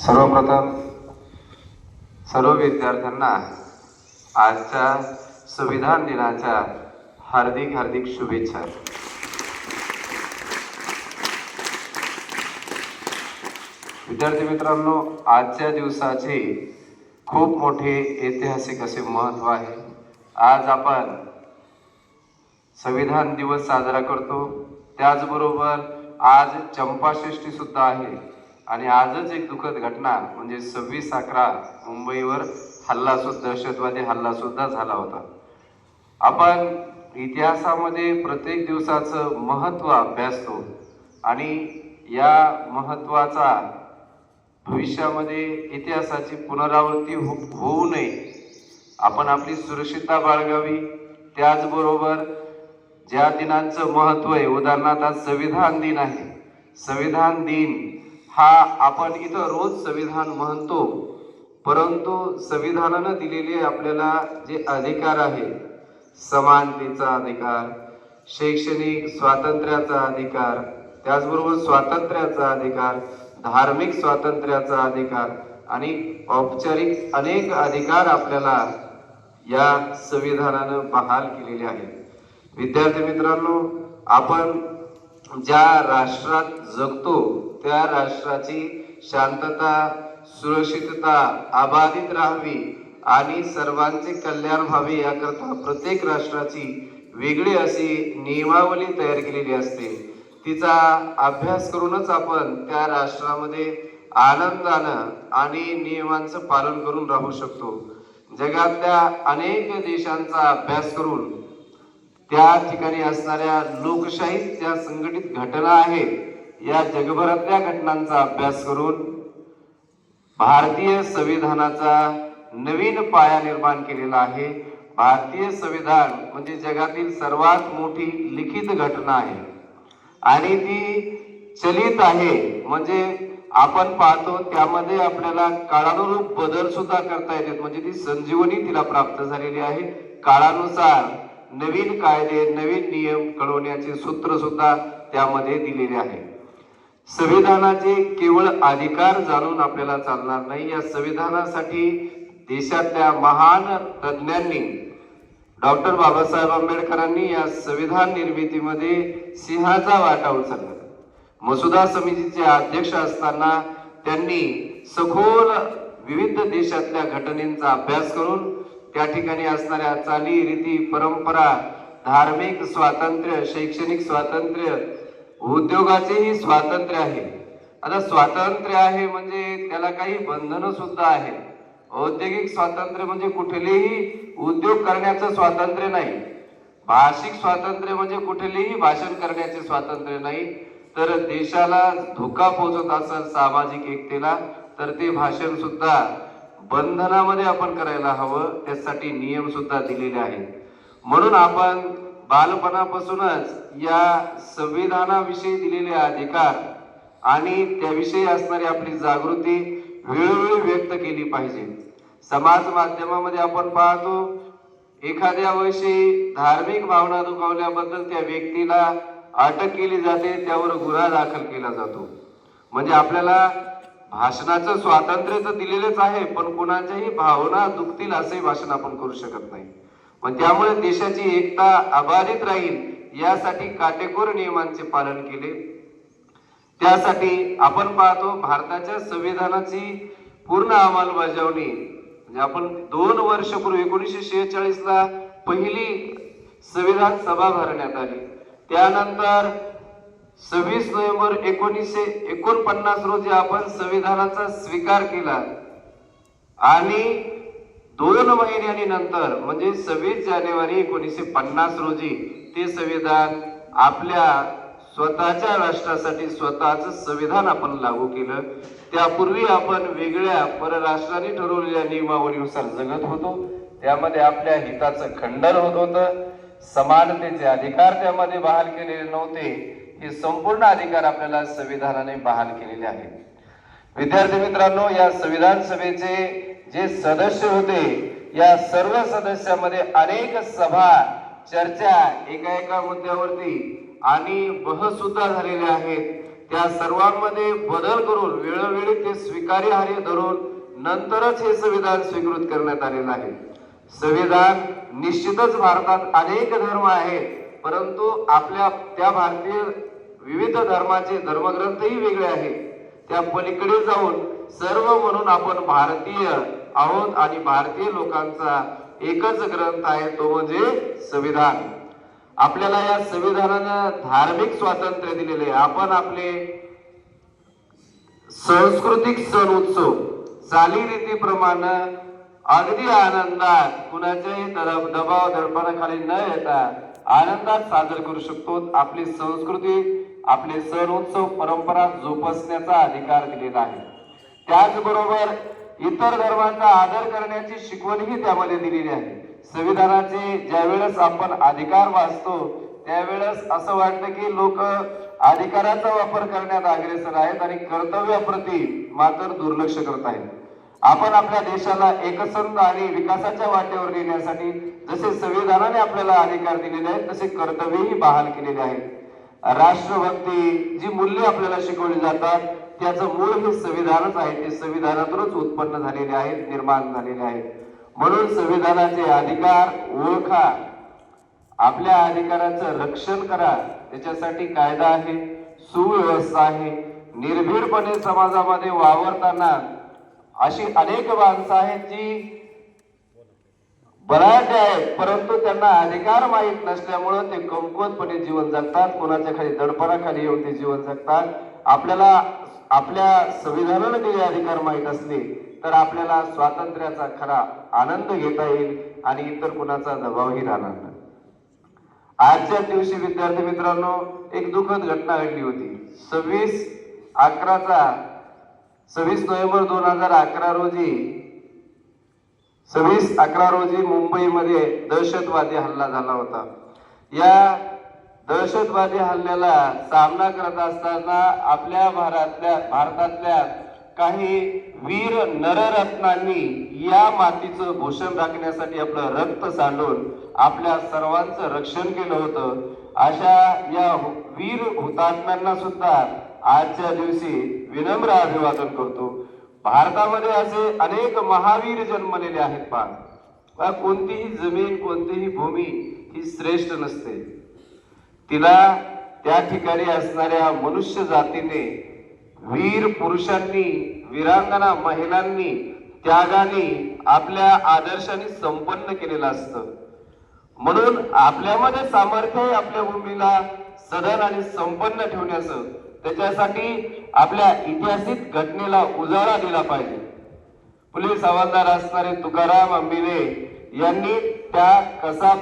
सर्वप्रथम सर्व विद्यार्थ्यांना आजच्या संविधान दिनाच्या हार्दिक हार्दिक शुभेच्छा. विद्यार्थी मित्रांनो आजच्या दिवसाचे खूप मोठे ऐतिहासिक असे महत्त्व आहे. आज आपण संविधान दिवस साजरा करतो. त्याचबरोबर आज चंपाषष्ठी सुद्धा आहे. आणि आजच एक दुःखद घटना म्हणजे सव्वीस अकरा मुंबईवर हल्ला सुद्धा दहशतवादी हल्ला सुद्धा झाला होता. आपण इतिहासामध्ये प्रत्येक दिवसाचं महत्त्व अभ्यासतो आणि या महत्त्वाचा भविष्यामध्ये इतिहासाची पुनरावृत्ती हो होऊ नये. आपण आपली सुरक्षितता बाळगावी. त्याचबरोबर ज्या दिनांचं महत्त्व आहे उदाहरणार्थ आज संविधान दिन आहे. संविधान दिन हा आपण इथं रोज संविधान म्हणतो परंतु संविधानानं दिलेले आपल्याला जे अधिकार आहे समानतेचा अधिकार शैक्षणिक स्वातंत्र्याचा अधिकार त्याचबरोबर स्वातंत्र्याचा अधिकार धार्मिक स्वातंत्र्याचा अधिकार आणि औपचारिक अनेक अधिकार आपल्याला या संविधानानं बहाल केलेले आहेत. विद्यार्थी मित्रांनो आपण ज्या राष्ट्रात जगतो त्या राष्ट्राची शांतता सुरक्षितता अबाधित राहावी आणि सर्वांचे कल्याण व्हावे याकरता प्रत्येक राष्ट्राची वेगळी अशी नियमावली तयार केलेली असते. तिचा अभ्यास करूनच आपण त्या राष्ट्रामध्ये आनंदानं आणि नियमांचं पालन करून राहू शकतो. जगातल्या अनेक देशांचा अभ्यास करून त्या ठिकाणी असणाऱ्या लोकशाहीत त्या संघटित घटना आहेत. या जगभरातल्या घटनांचा अभ्यास करून भारतीय संविधानाचा नवीन पाया निर्माण केलेला आहे. भारतीय संविधान म्हणजे जगातील सर्वात मोठी लिखित घटना आहे. आणि ती चलित आहे. म्हणजे आपण पाहतो त्यामध्ये आपल्याला काळानुरूप बदल सुद्धा करता येतात. म्हणजे ती संजीवनी तिला प्राप्त झालेली आहे. काळानुसार नवीन कायदे नवीन नियम कळवण्याचे सूत्र सुद्धा त्यामध्ये दिलेले आहे. संविधानाचे केवळ अधिकार जाणून आपल्याला चालणार नाही. या संविधानासाठी देशातल्या महान तज्ज्ञांनी डॉक्टर बाबासाहेब आंबेडकरांनी या संविधान निर्मितीमध्ये सिंहाचा वाटा उचलला. मसुदा समितीचे अध्यक्ष असताना त्यांनी सखोल विविध देशातल्या घटनेचा अभ्यास करून त्या ठिकाणी असणाऱ्या चाली रीती परंपरा धार्मिक स्वातंत्र्य शैक्षणिक स्वातंत्र्य उद्योगाचेही स्वातंत्र्य आहे. आता स्वातंत्र्य आहे म्हणजे त्याला काही बंधनं सुद्धा आहे औद्योगिक स्वातंत्र्य म्हणजे कुठलेही उद्योग करण्याचं स्वातंत्र्य नाही. भाषिक स्वातंत्र्य म्हणजे कुठलेही भाषण करण्याचे स्वातंत्र्य नाही. तर देशाला धोका पोहोचत असेल सामाजिक एकतेला तर ते भाषण सुद्धा बंधनामध्ये आपण करायला हवं. त्यासाठी नियम सुद्धा दिलेले आहेत. म्हणून आपण बालपणापासूनच या संविधानाविषयी दिलेले अधिकार आणि त्याविषयी असणारी आपली जागृती वेळोवेळी व्यक्त केली पाहिजे. समाज माध्यमामध्ये आपण पाहतो एखाद्या वर्षी धार्मिक भावना दुखावल्याबद्दल त्या व्यक्तीला अटक केली जाते त्यावर गुन्हा दाखल केला जातो. म्हणजे आपल्याला भाषणाचं स्वातंत्र्य तर दिलेलंच आहे पण कोणाच्याही भावना दुखतील असे भाषण आपण करू शकत नाही. पण त्यामुळे देशाची एकता अबाधित राहील यासाठी काटेकोर नियमांचे पालन केले. त्यासाठी आपण पाहतो भारताच्या संविधानाची पूर्ण अंमलबजावणी म्हणजे आपण दोन वर्षपूर्वी एकोणीसशे शेहेचाळीस ला पहिली संविधान सभा भरण्यात आली. त्यानंतर सव्वीस नोव्हेंबर एकोणीसशे एकोणपन्नास रोजी आपण संविधानाचा स्वीकार केला. आणि दोन महिन्यांनी नंतर म्हणजे सव्वीस जानेवारी एकोणीसशे पन्नास रोजी ते संविधान आपल्या स्वतःच्या राष्ट्रासाठी स्वतःच संविधान आपण लागू केलं. त्यापूर्वी आपण वेगळ्या परराष्ट्राने ठरवलेल्या नियमावलीनुसार जगत होतो. त्यामध्ये आपल्या हिताचं खंडन होत होतं. समानतेचे अधिकार त्यामध्ये बहाल केलेले नव्हते. हे संपूर्ण अधिकार आपल्याला संविधानाने बहाल केलेले आहेत. विद्यार्थी मित्रांनो या संविधान सभेचे जे सदस्य होते या सर्व सदस्यामध्ये अनेक सभा चर्चा एका एका मुद्द्यावरती आणि बहस सुद्धा झालेल्या आहेत. त्या सर्वांमध्ये बदल करून वेळोवेळी ते स्वीकार्य धरून नंतरच हे संविधान स्वीकृत करण्यात आलेलं आहे. संविधान निश्चितच भारतात अनेक धर्म आहेत परंतु आपल्या त्या भारतीय विविध धर्माचे धर्मग्रंथही वेगळे आहेत. त्या पलीकडे जाऊन सर्व म्हणून आपण भारतीय आहोत आणि भारतीय लोकांचा एकच ग्रंथ आहे तो म्हणजे संविधान. आपल्याला या संविधानानं धार्मिक स्वातंत्र्य दिलेले आपण आपले सांस्कृतिक सण उत्सव चालीरीतीप्रमाणे अगदी आनंदात कुणाच्याही दब- दबाव दडपणाखाली न येता आनंदात साजरे करू शकतो. आपली संस्कृती आपले सण उत्सव परंपरा जोपासण्याचा अधिकार दिलेला आहे. त्याचबरोबर इतर धर्मांचा आदर करण्याची शिकवणही त्यामध्ये दिलेली आहे. संविधानाचे ज्यावेळेस आपण अधिकार वाचतो त्यावेळेस असं वाटतं की लोक अधिकाराचा वापर करण्यात अग्रेसर आहेत आणि कर्तव्याप्रती मात्र दुर्लक्ष करत आहेत. आपण आपल्या देशाला एकसंध आणि विकासाच्या वाटेवर नेण्यासाठी जसे संविधानाने आपल्याला अधिकार दिलेले आहेत तसे कर्तव्यही बहाल केलेले आहेत. राष्ट्रभक्ती जी मूल्य आपल्याला शिकवली जातात त्याचं मूळ हे संविधानच आहे. ते संविधानातूनच उत्पन्न झालेले आहेत निर्माण झालेले आहेत. म्हणून संविधानाचे अधिकार ओळखा. आपल्या अधिकाराचं रक्षण करा. त्याच्यासाठी कायदा आहे सुव्यवस्था आहे. निर्भीडपणे समाजामध्ये वावरताना अशी अनेक माणसं आहेत जी बराचसे आहेत परंतु त्यांना अधिकार माहीत नसल्यामुळं ते कमकुवतपणे जीवन जगतात. कोणाच्या खाली दडपणाखाली येऊन ते जीवन जगतात. आपल्याला आपल्या संविधानाने दिले अधिकार माहीत असले तर आपल्याला स्वातंत्र्याचा खरा आनंद घेता येईल आणि इतर कुणाचा दबावही राहणार नाही. आजच्या दिवशी विद्यार्थी मित्रांनो एक दुःखद घटना घडली होती. सव्वीस अकराचा सव्वीस नोव्हेंबर दोन हजार अकरा रोजी सव्वीस अकरा रोजी मुंबईमध्ये दहशतवादी हल्ला झाला होता. या दहशतवादी हल्ल्याला सामना करत असताना आपल्या भारतातल्या भारतातल्या काही वीर नररत्नांनी या मातीचं भूषण राखण्यासाठी आपलं रक्त सांडून आपल्या सर्वांचं रक्षण केलं होतं. अशा या वीर हुतात्म्यांना सुद्धा आजच्या दिवशी विनम्र अभिवादन करतो. भारतामध्ये असे अनेक महावीर जन्मलेले आहेत पहा. कोणतीही जमीन कोणतीही भूमी ही श्रेष्ठ नसते. तिला त्या ठिकाणी असणाऱ्या मनुष्य जातीने वीर पुरुषांनी वीरांगना महिलांनी त्यागाने आपल्या आदर्शाने संपन्न केलेलं असतं. म्हणून आपल्यामध्ये सामर्थ्य आपल्या भूमीला सदन आणि संपन्न ठेवण्याचं त्याच्यासाठी आपल्या ऐतिहासिक घटनेला उजाळा दिला पाहिजे. पोलीस हवालदार असणारे तुकाराम अंबिले यांनी त्या कसा